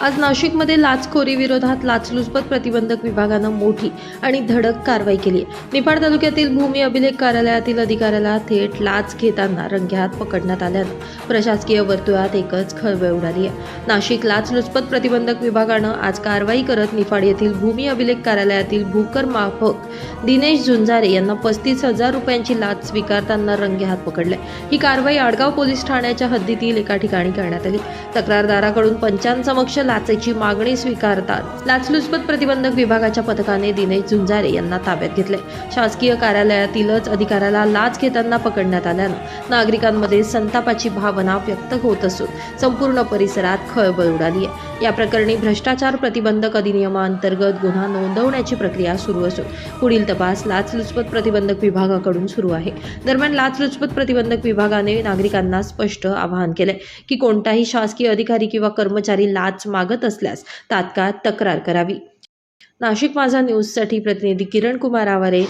आज नाशिकमध्ये लाचखोरी विरोधात लाचलुचपत प्रतिबंधक विभागानं मोठी आणि धडक कारवाई केली आहे. निफाड तालुक्यातील भूमी अभिलेख कार्यालयातील अधिकाऱ्याला थेट लाच घेताना रंगेहात पकडण्यात आल्यानं प्रशासकीय वर्तुळात एकच खळबळ उडाली आहे. नाशिक लाचलुचपत प्रतिबंधक विभागानं आज कारवाई करत निफाड येथील भूमी अभिलेख कार्यालयातील भूकर माफक दिनेश झुंजारे यांना पस्तीस हजार रुपयांची लाच स्वीकारताना रंगेहात पकडले. ही कारवाई आडगाव पोलीस ठाण्याच्या हद्दीतील एका ठिकाणी करण्यात आली. तक्रारदाराकडून पंचांसमक्ष लाचेची मागणी स्वीकारतात. लाचलुचपत प्रतिबंधक विभागाच्या पथकाने दिनेश झुंजारे यांना ताब्यात घेतले शासकीय कार्यालयातीलच अधिकाऱ्याला लाच घेताना पकडण्यात आल्यानं नागरिकांमध्ये संतापाची भावना व्यक्त होत असून संपूर्ण परिसरात खळबळ उडाली आहे या प्रकरणी भ्रष्टाचार प्रतिबंधक अधिनियमाअंतर्गत गुन्हा नोंदवण्याची प्रक्रिया सुरू असून पुढील तपास लाचलुचपत प्रतिबंधक विभागाकडून सुरू आहे. दरम्यान लाचलुचपत प्रतिबंधक विभागाने नागरिकांना स्पष्ट आवाहन केले की कोणताही शासकीय अधिकारी किंवा कर्मचारी लाच मागत असल्यास तात्काळ तक्रार करावी. नाशिक माझा न्यूजसाठी प्रतिनिधी किरण कुमार आवारे